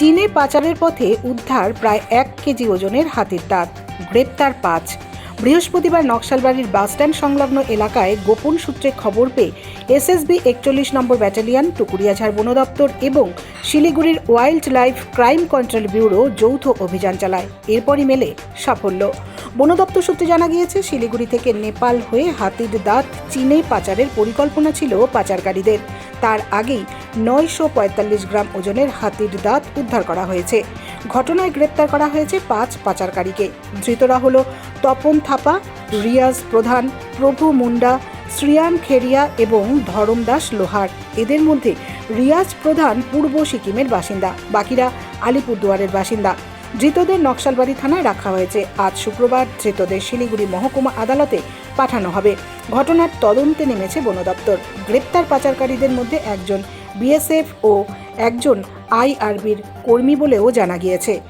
চীনে পাচারের পথে উদ্ধার প্রায় এক কেজি ওজনের হাতির দাঁত গ্রেপ্তার পাঁচ। বৃহস্পতিবার নকশালবাড়ির বাসস্ট্যান্ড সংলগ্ন এলাকায় গোপন সূত্রে খবর পেয়ে এসএসবি একচল্লিশ নম্বর ব্যাটালিয়ন, টুকুরিয়াঝাড় বন দপ্তর এবং শিলিগুড়ির wildlife crime control bureau যৌথ অভিযান চালায়। এরপরই মেলে সাফল্য। বন দপ্তর সূত্রে জানা গিয়েছে, শিলিগুড়ি থেকে নেপাল হয়ে হাতির দাঁত চীনে পাচারের পরিকল্পনা ছিল পাচারকারীদের। তার আগেই নয়শো পঁয়তাল্লিশ গ্রাম ওজনের হাতির দাঁত উদ্ধার করা হয়েছে। ঘটনায় গ্রেপ্তার করা হয়েছে পাঁচ পাচারকারীকে। ধৃতরা হল তপন থাপা, রিয়াজ প্রধান, প্রভু মুন্ডা, শ্রিয়ান খেরিয়া এবং ধরম দাস লোহার। এদের মধ্যে রিয়াজ প্রধান পূর্ব সিকিমের বাসিন্দা। বাকিরা আলিপুরদুয়ারের বাসিন্দা। ধৃতদের নকশালবাড়ি থানায় রাখা হয়েছে। আজ শুক্রবার ধৃতদের শিলিগুড়ি মহকুমা আদালতে পাঠানো হবে। ঘটনার তদন্তে নেমেছে বন দপ্তর। গ্রেপ্তার পাচারকারীদের মধ্যে একজন বিএসএফ ও একজন আইআরবির কর্মী বলেও জানা গিয়েছে।